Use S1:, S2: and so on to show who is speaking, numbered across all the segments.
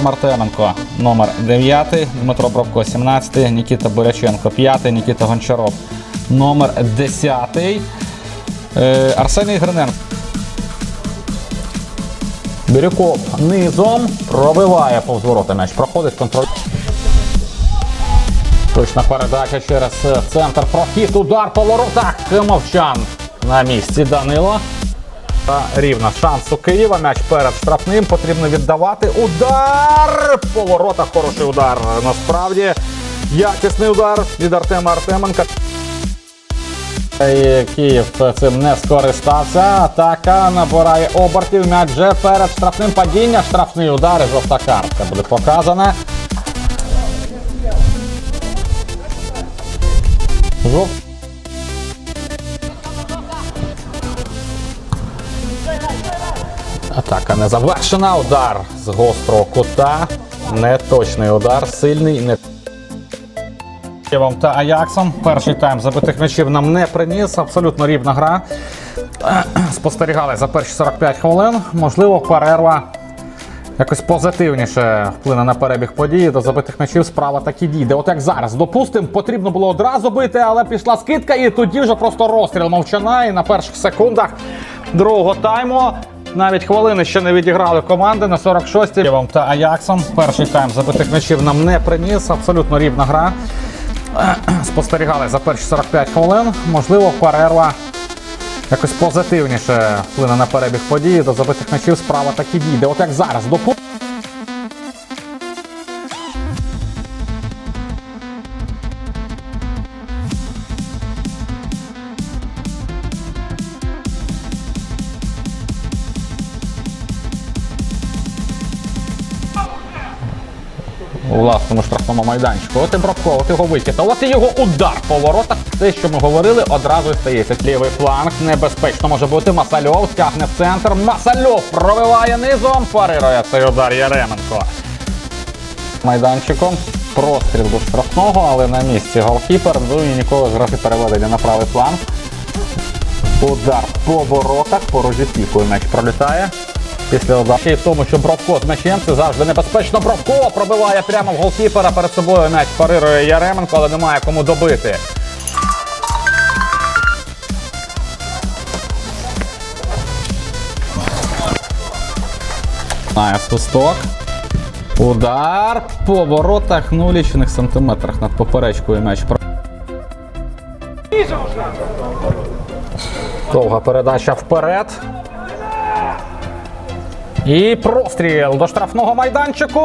S1: Мартеменко номер 9, Дмитро Бровко 17, Нікіта Буряченко 5, Нікіта Гончаров номер 10, е, Арсеній Гриненко. Бірюков низом пробиває повз ворота м'яч. Проходить контроль. Точна передача через центр. Прохід, удар по воротах. Мовчан на місці Данило. Та рівна шанс у Києва. М'яч перед штрафним. Потрібно віддавати. Удар! По воротах хороший удар. Насправді якісний удар від Артема Артеменка. Київ цим не скористався. Атака набирає обертів. М'яч вже перед штрафним падіння. Штрафний удар і жовта картка буде показана. Жов... Атака не завершена. Удар з гострого кута. Неточний удар, сильний, не та Аяксом. Перший тайм забитих м'ячів нам не приніс. Абсолютно рівна гра. Спостерігали за перші 45 хвилин. Можливо, перерва якось позитивніше вплине на перебіг події. До забитих м'ячів справа так і дійде. От як зараз, допустимо, потрібно було одразу бити, але пішла скидка, і тоді вже просто розстріл мовчана. І на перших секундах другого тайму. Навіть хвилини ще не відіграли команди на 46-й. Євом та Аяксом. Перший тайм забитих м'ячів нам не приніс. Абсолютно рівна гра. Спостерігали за перші 45 хвилин. Можливо, перерва якось позитивніше вплине на перебіг події. До забитих м'ячів справа так і дійде. От як зараз, допу... у власному штрафному майданчику. От і Бровко, от його вихід. А от і його удар по воротах. Те, що ми говорили, одразу і стається. Лівий фланг небезпечно може бути. Масальов стягне в центр. Масальов пробиває низом. Парирує цей удар Яременко. Майданчиком. Простріл до штрафного, але на місці голкіпер. Ну і ніколи з графі переведення на правий фланг. Удар по воротах, по розітіку м'яч пролітає. Після удару. Ще й в тому, що Бровко з м'ячем це завжди небезпечно. Бровко пробиває прямо в голкіпера. Перед собою м'яч парирує Яременко, але немає кому добити. Має свисток. Удар по воротах ну, лічених сантиметрах над поперечкою м'яч. Довга передача вперед. І простріл до штрафного майданчику.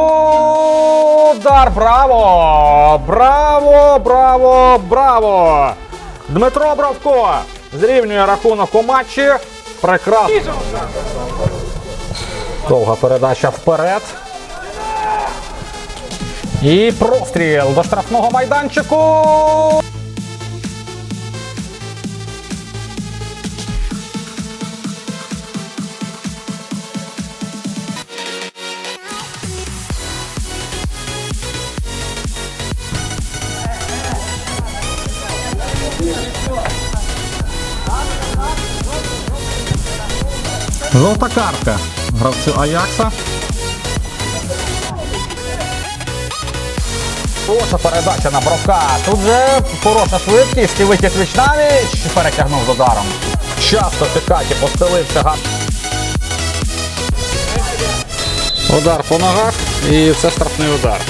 S1: Удар! Браво! Браво! Браво! Браво! Дмитро Бравко зрівнює рахунок у матчі. Прекрасно. Довга передача вперед. І простріл до штрафного майданчику. Жовта картка гравцю Аякса. Хороша передача на Бровка. Тут же хороша швидкість і вихід Вічнавіч перетягнув з ударом. Часто Пікаті постелився гад. Удар по ногах і це штрафний удар.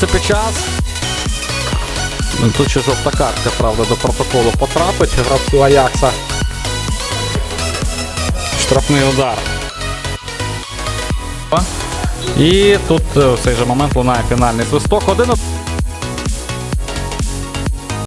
S1: Це під час. Тут ще жовта картка, правда, до протоколу потрапить гравцю Аякса. Штрафний удар. І тут е, в цей же момент лунає фінальний свисток. Один